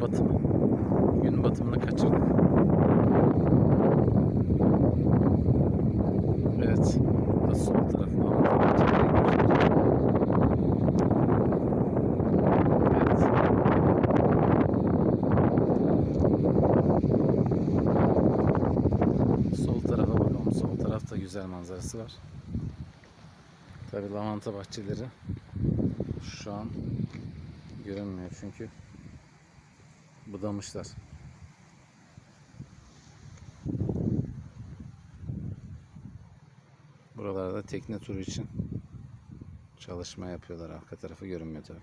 batımı. Gün batımını kaçırdık. Evet. Sol taraf. Lavanta bahçeleri gözüküyor. Evet. Sol tarafa bakalım. Sol tarafta güzel manzarası var. Tabi lavanta bahçeleri şu an görünmüyor çünkü budamışlar. Buralarda tekne turu için çalışma yapıyorlar. Arka tarafı görünmüyor tabi.